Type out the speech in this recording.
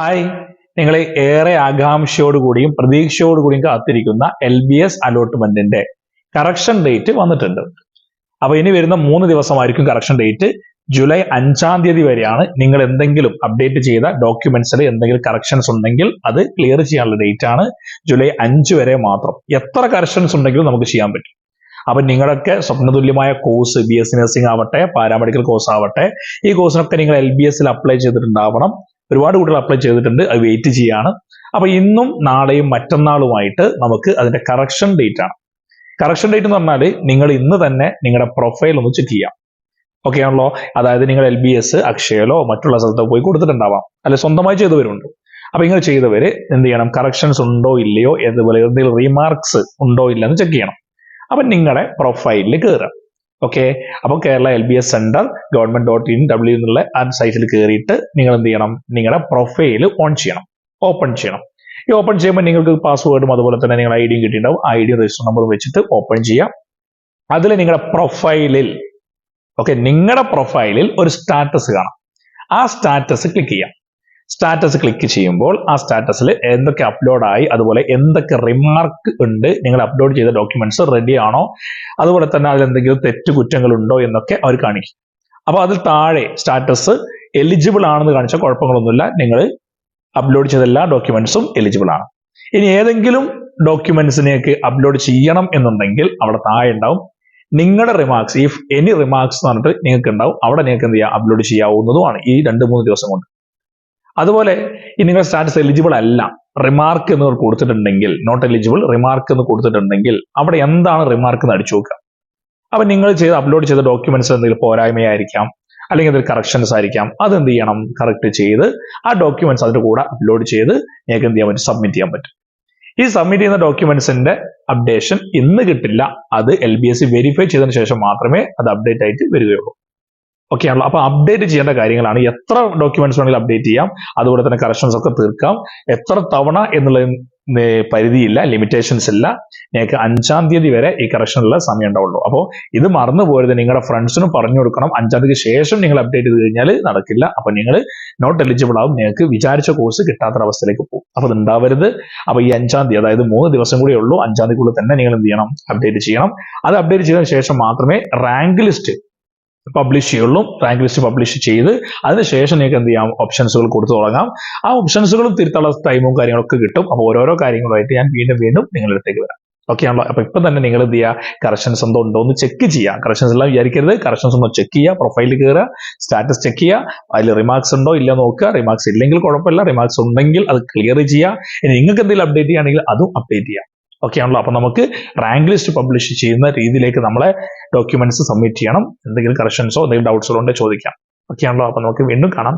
Hi നിങ്ങളെ ഏറെ ആകാംക്ഷയോടുകൂടിയും പ്രതീക്ഷയോടുകൂടിയും കാത്തിരിക്കുന്ന എൽ ബി എസ് അലോട്ട്മെന്റിന്റെ കറക്ഷൻ ഡേറ്റ് വന്നിട്ടുണ്ട്. അപ്പൊ ഇനി വരുന്ന മൂന്ന് ദിവസമായിരിക്കും കറക്ഷൻ ഡേറ്റ് ജൂലൈ അഞ്ചാം തീയതി വരെയാണ് നിങ്ങൾ എന്തെങ്കിലും അപ്ഡേറ്റ് ചെയ്ത ഡോക്യുമെന്റ്സിൽ എന്തെങ്കിലും കറക്ഷൻസ് ഉണ്ടെങ്കിൽ അത് ക്ലിയർ ചെയ്യാനുള്ള ഡേറ്റ് ആണ്. ജൂലൈ അഞ്ച് വരെ മാത്രം. എത്ര കറക്ഷൻസ് ഉണ്ടെങ്കിലും നമുക്ക് ചെയ്യാൻ പറ്റും. അപ്പൊ നിങ്ങളൊക്കെ സ്വപ്നതുല്യമായ course B S C nursing ആവട്ടെ പാരാമെഡിക്കൽ കോഴ്സ് ആവട്ടെ ഈ കോഴ്സിനൊക്കെ നിങ്ങൾ എൽ ബി എസിൽ അപ്ലൈ ചെയ്തിട്ടുണ്ടാവണം. ഒരുപാട് കുട്ടികൾ അപ്ലൈ ചെയ്തിട്ടുണ്ട് അത് വെയിറ്റ് ചെയ്യാണ്. അപ്പൊ ഇന്നും നാളെയും മറ്റന്നാളുമായിട്ട് നമുക്ക് അതിന്റെ കറക്ഷൻ ഡേറ്റ് ആണ്. കറക്ഷൻ ഡേറ്റ് എന്ന് പറഞ്ഞാൽ നിങ്ങൾ ഇന്ന് തന്നെ നിങ്ങളുടെ പ്രൊഫൈൽ ഒന്ന് ചെക്ക് ചെയ്യാം. ഓക്കെ ആണല്ലോ? അതായത് നിങ്ങൾ എൽ ബി എസ് അക്ഷയലോ മറ്റുള്ള സ്ഥലത്തോ പോയി കൊടുത്തിട്ടുണ്ടാവാം. അല്ലെ സ്വന്തമായി ചെയ്തവരുണ്ട്. അപ്പൊ ഇങ്ങനെ ചെയ്തവര് എന്ത് ചെയ്യണം? കറക്ഷൻസ് ഉണ്ടോ ഇല്ലയോ? അതുപോലെ എന്തെങ്കിലും റീമാർക്സ് ഉണ്ടോ ഇല്ല എന്ന് ചെക്ക് ചെയ്യണം. അപ്പൊ നിങ്ങളുടെ പ്രൊഫൈലിൽ കയറുക ഓക്കെ അപ്പോൾ Kerala L B S centre government dot in W എന്നുള്ള ആ സൈറ്റിൽ കയറിയിട്ട് നിങ്ങൾ എന്ത് ചെയ്യണം? നിങ്ങളുടെ പ്രൊഫൈൽ ഓൺ ചെയ്യണം. ഓപ്പൺ ചെയ്യണം. ഈ ഓപ്പൺ ചെയ്യുമ്പോൾ നിങ്ങൾക്ക് പാസ്വേഡും അതുപോലെ തന്നെ നിങ്ങൾ ഐ ഡിയും കിട്ടിയിട്ടുണ്ടാവും. ഐ ഡി രജിസ്റ്റർ നമ്പറും വെച്ചിട്ട് ഓപ്പൺ ചെയ്യാം. അതിൽ നിങ്ങളുടെ പ്രൊഫൈലിൽ ഓക്കെ നിങ്ങളുടെ പ്രൊഫൈലിൽ ഒരു സ്റ്റാറ്റസ് കാണാം. ആ സ്റ്റാറ്റസ് ക്ലിക്ക് ചെയ്യാം. സ്റ്റാറ്റസ് ക്ലിക്ക് ചെയ്യുമ്പോൾ ആ സ്റ്റാറ്റസിൽ എന്തൊക്കെ അപ്ലോഡായി അതുപോലെ എന്തൊക്കെ റിമാർക്ക് ഉണ്ട് നിങ്ങൾ അപ്ലോഡ് ചെയ്ത ഡോക്യുമെന്റ്സ് റെഡി ആണോ അതുപോലെ തന്നെ അതിൽ എന്തെങ്കിലും തെറ്റ് കുറ്റങ്ങൾ ഉണ്ടോ എന്നൊക്കെ അവർ കാണിക്കും. അപ്പോൾ അതിൽ താഴെ സ്റ്റാറ്റസ് എലിജിബിൾ ആണെന്ന് കാണിച്ചാൽ കുഴപ്പങ്ങളൊന്നുമില്ല. നിങ്ങൾ അപ്ലോഡ് ചെയ്ത എല്ലാ ഡോക്യുമെന്റ്സും എലിജിബിൾ ആണ്. ഇനി ഏതെങ്കിലും ഡോക്യുമെന്റ്സിനെയൊക്കെ അപ്ലോഡ് ചെയ്യണം എന്നുണ്ടെങ്കിൽ അവിടെ താഴെ ഉണ്ടാവും നിങ്ങളുടെ റിമാർക്സ് ഇഫ് എനി റിമാർക്സ് എന്ന് പറഞ്ഞിട്ട് നിങ്ങൾക്ക് ഉണ്ടാവും അവിടെ നിങ്ങൾക്ക് എന്ത് ചെയ്യാം അപ്ലോഡ് ചെയ്യാവുന്നതുമാണ് ഈ രണ്ട് മൂന്ന് ദിവസം കൊണ്ട്. അതുപോലെ ഈ നിങ്ങൾ സ്റ്റാറ്റസ് എലിജിബിൾ അല്ല. റിമാർക്ക് എന്ന് കൊടുത്തിട്ടുണ്ടെങ്കിൽ നോട്ട് എലിജിബിൾ റിമാർക്ക് എന്ന് കൊടുത്തിട്ടുണ്ടെങ്കിൽ അവിടെ എന്താണ് റിമാർക്ക് എന്ന് അടിച്ചു നോക്കുക. അപ്പൊ നിങ്ങൾ ചെയ്ത് അപ്ലോഡ് ചെയ്ത ഡോക്യുമെന്റ്സ് എന്തെങ്കിലും പോരായ്മയായിരിക്കാം അല്ലെങ്കിൽ എന്തെങ്കിലും കറക്ഷൻസ് ആയിരിക്കാം അത് എന്ത് ചെയ്യണം? കറക്റ്റ് ചെയ്ത് ആ ഡോക്യുമെന്റ്സ് അതിന്റെ കൂടെ അപ്ലോഡ് ചെയ്ത് നിങ്ങൾക്ക് എന്ത് ചെയ്യാൻ പറ്റും? സബ്മിറ്റ് ചെയ്യാൻ പറ്റും. ഈ സബ്മിറ്റ് ചെയ്യുന്ന ഡോക്യുമെന്റ്സിന്റെ അപ്ഡേഷൻ ഇന്ന് കിട്ടില്ല. അത് L B S C verify ചെയ്തതിനു ശേഷം മാത്രമേ അത് അപ്ഡേറ്റ് ആയിട്ട് വരികയുള്ളൂ. ഓക്കെ ആണല്ലോ അപ്പൊ അപ്ഡേറ്റ് ചെയ്യേണ്ട കാര്യങ്ങളാണ്. എത്ര ഡോക്യുമെന്റ്സ് വേണമെങ്കിലും അപ്ഡേറ്റ് ചെയ്യാം. അതുപോലെ തന്നെ കറക്ഷൻസ് ഒക്കെ തീർക്കാം. എത്ര തവണ എന്നുള്ള പരിധിയില്ല ലിമിറ്റേഷൻസ് ഇല്ല. നിങ്ങൾക്ക് അഞ്ചാം തീയതി വരെ ഈ കറക്ഷനുള്ള സമയം ഉണ്ടാവുള്ളൂ. അപ്പോൾ ഇത് മറന്നു പോയത് നിങ്ങളുടെ ഫ്രണ്ട്സിനും പറഞ്ഞു കൊടുക്കണം. അഞ്ചാം തീയതി ശേഷം നിങ്ങൾ അപ്ഡേറ്റ് ചെയ്ത് കഴിഞ്ഞാൽ നടക്കില്ല. അപ്പൊ നിങ്ങൾ നോട്ട് എലിജിബിൾ ആവും. നിങ്ങൾക്ക് വിചാരിച്ച കോഴ്സ് കിട്ടാത്ത അവസ്ഥയിലേക്ക് പോകും. അപ്പോൾ ഉണ്ടാവരുത്. അപ്പോൾ ഈ അഞ്ചാം തീയതി അതായത് മൂന്ന് ദിവസം കൂടി ഉള്ളൂ. അഞ്ചാം തീയതിക്കുള്ളിൽ തന്നെ നിങ്ങൾ എന്ത് ചെയ്യണം? അപ്ഡേറ്റ് ചെയ്യണം. അത് അപ്ഡേറ്റ് ചെയ്തതിനു ശേഷം മാത്രമേ റാങ്ക് ലിസ്റ്റ് പബ്ലിഷ് ചെയ്യുള്ളൂ റാങ്ക് ലിസ്റ്റ് പബ്ലിഷ് ചെയ്ത് അതിനുശേഷം നിങ്ങൾക്ക് എന്ത് ചെയ്യാം? ഓപ്ഷൻസുകൾ കൊടുത്തു തുടങ്ങാം. ആ ഓപ്ഷൻസുകളും തിരുത്തുള്ള ടൈമും കാര്യങ്ങളൊക്കെ കിട്ടും. അപ്പോൾ ഓരോരോ കാര്യങ്ങളുമായിട്ട് ഞാൻ വീണ്ടും വീണ്ടും നിങ്ങളുടെ വരാം. ഓക്കെ ആണല്ലോ? അപ്പൊ ഇപ്പൊ തന്നെ നിങ്ങൾ എന്ത് ചെയ്യുക? കറക്ഷൻസ് എന്തോ ഉണ്ടോ എന്ന് ചെക്ക് ചെയ്യുക. കറക്ഷൻസ് എല്ലാം വിചാരിക്കരുത്. കറക്ഷൻസ് ഒന്ന് ചെക്ക് ചെയ്യുക. പ്രൊഫൈലിൽ കയറുക. സ്റ്റാറ്റസ് ചെക്ക് ചെയ്യുക. അതിൽ റിമാർക്സ് ഉണ്ടോ ഇല്ല നോക്കുക. റിമാർക്സ് ഇല്ലെങ്കിൽ കുഴപ്പമില്ല. റിമാർക്സ് ഉണ്ടെങ്കിൽ അത് ക്ലിയർ ചെയ്യുക. ഇനി നിങ്ങൾക്ക് എന്തെങ്കിലും അപ്ഡേറ്റ് ചെയ്യുകയാണെങ്കിൽ അതും അപ്ഡേറ്റ് ചെയ്യാം ഓക്കെ ആണല്ലോ അപ്പൊ നമുക്ക് റാങ്ക് ലിസ്റ്റ് പബ്ലിഷ് ചെയ്യുന്ന രീതിയിലേക്ക് നമ്മളെ ഡോക്യുമെന്റ്സ് സബ്മിറ്റ് ചെയ്യണം. എന്തെങ്കിലും കറക്ഷൻസോ എന്തെങ്കിലും ഡൗട്ട്സോ ഉണ്ടെങ്കിൽ ചോദിക്കാം. ഒക്കെയാണല്ലോ അപ്പൊ നമുക്ക് വീണ്ടും കാണാം.